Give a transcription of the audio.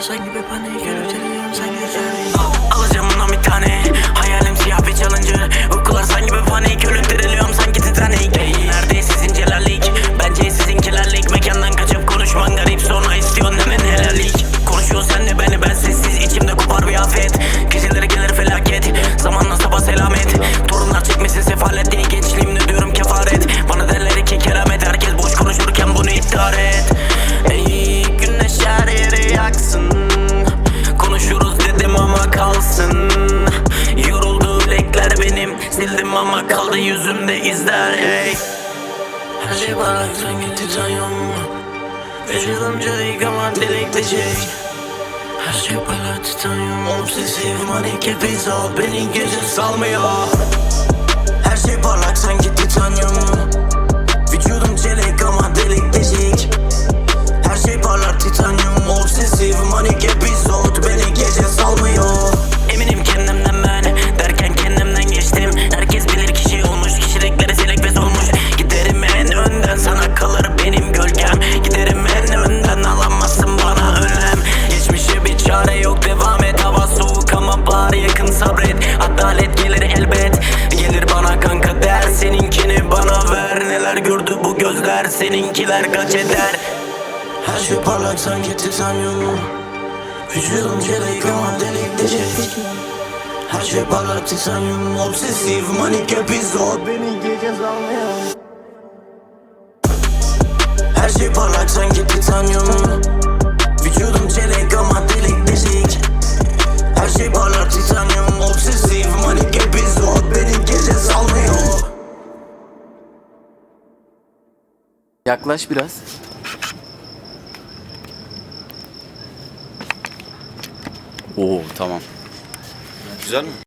sanki bir panik Kelepçeliyim sanki içeri Alacağım bundan bir Hayalim siyah bir challenger Uykular bir panik Ölüp diriliyorum sanki Titanic. Ey, Nerede sizin celallik Bence sizinkilerlik. Mekandan kaçıp konuşman garip. Sonra istiyorsun hemen helallik. Konuşuyorsun sen de beni ben sessiz. İçimde kopar bir afet kaldı yüzümde izler ey Her şey parlak sanki titanyum Vücudum çelik ama delik deşik Her şey parlak titanyum Obsesif manik epizod Beni gece salmıyor. Her şey parlak sanki titanyum sabret. Adalet gelir elbet. Gelir bana kanka der. Seninkini bana ver. Neler gördü bu gözler? Seninkiler kaç eder? Her şey parlak sanki titanyum Vücudum çelik ama delik deşik. Her şey parlak titanyum Obsesif manik epizod. Beni gece salmıyor Her şey parlak sanki titanyum Yaklaş biraz. Oo tamam. Güzel mi?